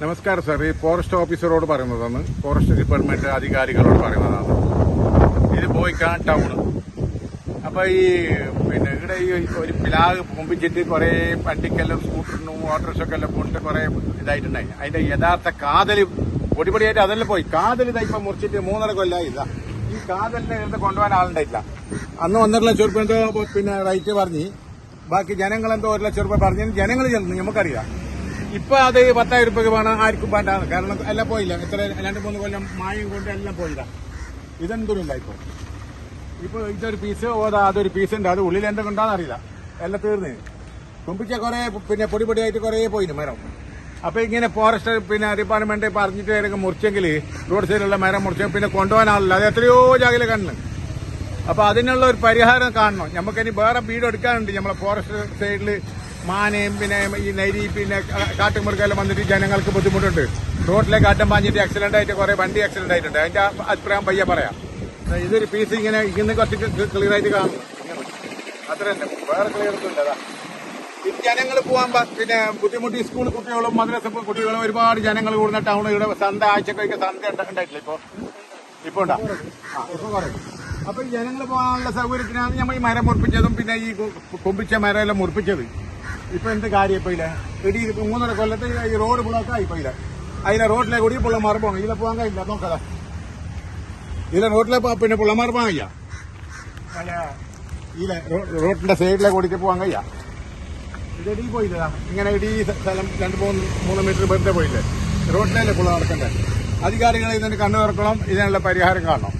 നമസ്കാരം സാർ ഈ ഫോറസ്റ്റ് ഓഫീസറോട് പറയുന്നതാണ്. ഫോറസ്റ്റ് ഡിപ്പാർട്ട്മെന്റ് അധികാരികളോട് പറയുന്നതാണ്. ഇത് ബോയ്ക്കാൻ ടൗൺ അപ്പൊ ഈ പിന്നെ ഇവിടെ ഈ ഒരു പിലാവ് പൊമ്പിച്ചിട്ട് കുറെ വണ്ടിക്കെല്ലാം സ്കൂട്ടറിനും ഓട്ടോറിക്ഷയ്ക്ക് എല്ലാം പോയിട്ട് കുറെ ഇതായിട്ടുണ്ടായി. അതിന്റെ യഥാർത്ഥ കാതൽ പൊടിപൊടിയായിട്ട് അതെല്ലാം പോയി. കാതൽ ഇതാ ഇപ്പൊ മുറിച്ചിട്ട് മൂന്നര കൊല്ലായി. ഇതാ. ഈ കാതലിന്റെ അടുത്ത് കൊണ്ടുപോകാൻ ആളുണ്ടായിട്ടില്ല. അന്ന് ഒന്നര ലക്ഷം റുപ്യ പിന്നെ റൈറ്റ് പറഞ്ഞ്. ബാക്കി ജനങ്ങളെന്തോ ഒരു ലക്ഷം റുപ്യ പറഞ്ഞു. ജനങ്ങൾ ചെന്നു. നമുക്കറിയാം. ഇപ്പൊ അത് പത്തായിരം രൂപ വേണം ആർക്കും വേണ്ട. കാരണം എല്ലാം പോയില്ല. എത്ര രണ്ട് മൂന്ന് കൊല്ലം മായം കൊണ്ട് എല്ലാം പോയില്ല. ഇതെന്തൊരു ഇപ്പൊ ഇതൊരു പീസ് ഓതാ അതൊരു പീസ് ഉണ്ട്? അത് ഉള്ളിൽ എന്തൊക്കെ ഉണ്ടോന്ന് അറിയില്ല. എല്ലാം തീർന്ന്. കുമ്പിച്ച കുറെ പിന്നെ പൊടി പൊടിയായിട്ട് കുറെ പോയിന് മരം. അപ്പൊ ഇങ്ങനെ ഫോറസ്റ്റ് പിന്നെ ഡിപ്പാർട്ട്മെന്റ് പറഞ്ഞിട്ട് ഏതൊക്കെ മുറിച്ചെങ്കിൽ റോഡ് സൈഡിലുള്ള മരം മുറിച്ച പിന്നെ കൊണ്ടുപോകാൻ ആളില്ല അത് എത്രയോ ജാഗിൽ കണ്ടു അപ്പൊ അതിനുള്ള ഒരു പരിഹാരം കാണണം. നമുക്കിനി വേറെ വീട് എടുക്കാനുണ്ട്. നമ്മളെ ഫോറസ്റ്റ് സൈഡിൽ മാനയും പിന്നെ ഈ നരി പിന്നെ കാട്ടുമൃഗമെല്ലാം വന്നിട്ട് ജനങ്ങൾക്ക് ബുദ്ധിമുട്ടുണ്ട്. റോഡിലെ കാട്ടം പാഞ്ഞിട്ട് ആക്സിഡന്റ് ആയിട്ട് കുറെ വണ്ടി ആക്സിഡന്റ് ആയിട്ടുണ്ട്. അതിന്റെ അഭിപ്രായം പയ്യ പറയാം. ഇതൊരു പീസ് ഇങ്ങനെ ഇന്ന് കുറച്ച് ക്ലിയർ ആയിട്ട് കാണും. അത്ര തന്നെ വേറെ ക്ലിയർ ജനങ്ങൾ പോകാൻ പിന്നെ ബുദ്ധിമുട്ടി സ്കൂൾ കുട്ടികളും മദ്രസ കുട്ടികളും ഒരുപാട് ജനങ്ങൾ കൂടുന്ന ടൗണുകളുടെ സന്ത ആഴ്ചക്കൊക്കെ സന്ത ഉണ്ട- ഉണ്ടായിട്ടില്ല ഇപ്പൊ? ഇപ്പൊ അപ്പൊ ജനങ്ങൾ പോകാനുള്ള സൗകര്യത്തിനാണ് നമ്മൾ ഈ മരം മുറിപ്പിച്ചതും പിന്നെ ഈ കൊമ്പിച്ച മരം എല്ലാം മുറിപ്പിച്ചത്. ഇപ്പൊ എന്ത് കാര്യം ഇപ്പൊ ഇല്ല ഇടി മൂന്നര കൊല്ലത്ത് ഈ റോഡ് ബ്ലോക്ക് ആയി ഇപ്പൊ ഇല്ല അതിലെ റോഡിലെ കൂടി പിള്ളമാർ പോകാം ഇതിലെ പോകാൻ കഴിയില്ല. നോക്കതാ ഇതിലെ റോഡിലെ പോ- പിന്നെ പിള്ളമാർ പോകാൻ കഴിയാ? ഇതിലെ റോ- റോഡിന്റെ സൈഡിലെ കൂടിക്ക് പോകാൻ കഴിയാ? ഇത് ഇടി പോയില്ലതാ ഇങ്ങനെ ഇടി സ്ഥലം രണ്ട് മൂന്ന് മൂന്ന് മീറ്റർ വെറുതെ പോയില്ലേ? റോഡിലല്ലേ പുള്ള നടക്കണ്ടേ? അധികാരികളെ ഇതിന് കണ്ണു തുറക്കണം ഇതിനുള്ള പരിഹാരം കാണണം.